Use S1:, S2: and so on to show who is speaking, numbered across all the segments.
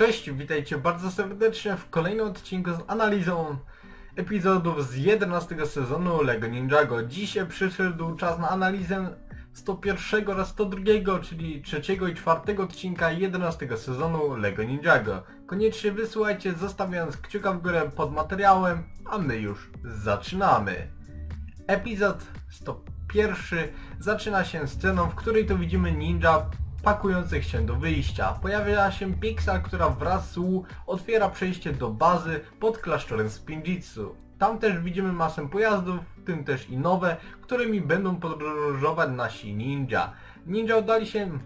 S1: Cześć, witajcie bardzo serdecznie w kolejnym odcinku z analizą epizodów z 11 sezonu LEGO Ninjago. Dzisiaj przyszedł czas na analizę 101 oraz 102, czyli trzeciego i czwartego odcinka 11 sezonu LEGO Ninjago. Koniecznie wysłuchajcie, zostawiając kciuka w górę pod materiałem, a my już zaczynamy. Epizod 101 zaczyna się sceną, w której to widzimy ninja pakujących się do wyjścia. Pojawia się Pixar, która wraz z Wu otwiera przejście do bazy pod klasztorem Spinjitzu. Tam też widzimy masę pojazdów, w tym też i nowe, którymi będą podróżować nasi ninja. Ninja oddali się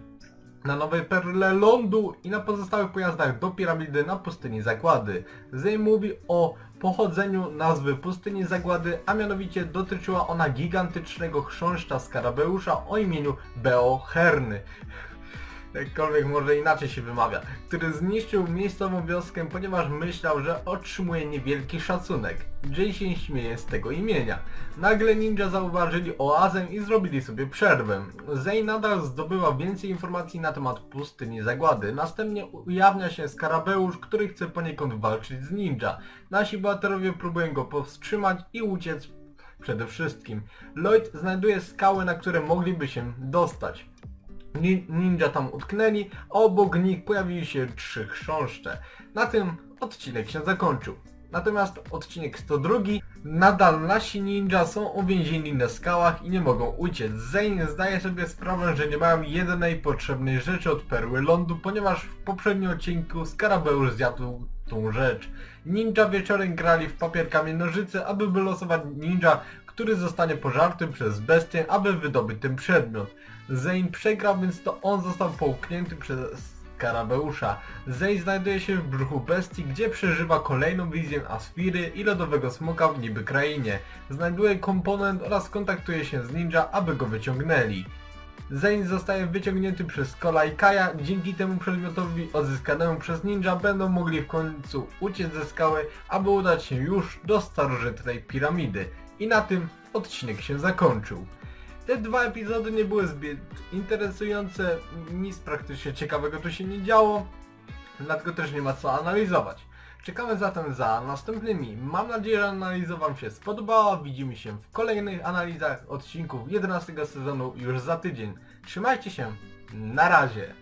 S1: na nowej perle lądu i na pozostałych pojazdach do piramidy na pustyni Zagłady. Zej mówi o pochodzeniu nazwy pustyni Zagłady, a mianowicie dotyczyła ona gigantycznego chrząszcza skarabeusza o imieniu Beoherny. Jakkolwiek może inaczej się wymawia, który zniszczył miejscową wioskę, ponieważ myślał, że otrzymuje niewielki szacunek. Jay się śmieje z tego imienia. Nagle ninja zauważyli oazę i zrobili sobie przerwę. Zay nadal zdobywa więcej informacji na temat pustyni zagłady. Następnie ujawnia się skarabeusz, który chce poniekąd walczyć z ninja. Nasi bohaterowie próbują go powstrzymać i uciec przede wszystkim. Lloyd znajduje skały, na które mogliby się dostać. Ni- Ninja tam utknęli, a obok nich pojawiły się trzy chrząszcze. Na tym odcinek się zakończył. Natomiast odcinek 102 nadal nasi ninja są uwięzieni na skałach i nie mogą uciec. Zane zdaje sobie sprawę, że nie mają jedynej potrzebnej rzeczy od perły lądu, ponieważ w poprzednim odcinku Skarabeusz zjadł tą rzecz. Ninja wieczorem grali w papier kamień nożyce, aby wylosować ninja, który zostanie pożarty przez bestię, aby wydobyć ten przedmiot. Zane przegrał, więc to on został połknięty przez Skarabeusza. Zane znajduje się w brzuchu bestii, gdzie przeżywa kolejną wizję Asfiry i lodowego smoka w niby krainie. Znajduje komponent oraz kontaktuje się z ninja, aby go wyciągnęli. Zane zostaje wyciągnięty przez Kola i Kaja, dzięki temu przedmiotowi odzyskanemu przez ninja będą mogli w końcu uciec ze skały, aby udać się już do starożytnej piramidy. I na tym odcinek się zakończył. Te dwa epizody nie były zbyt interesujące, nic praktycznie ciekawego tu się nie działo, dlatego też nie ma co analizować. Czekamy zatem za następnymi. Mam nadzieję, że analiza Wam się spodobała. Widzimy się w kolejnych analizach odcinków 11 sezonu już za tydzień. Trzymajcie się, na razie.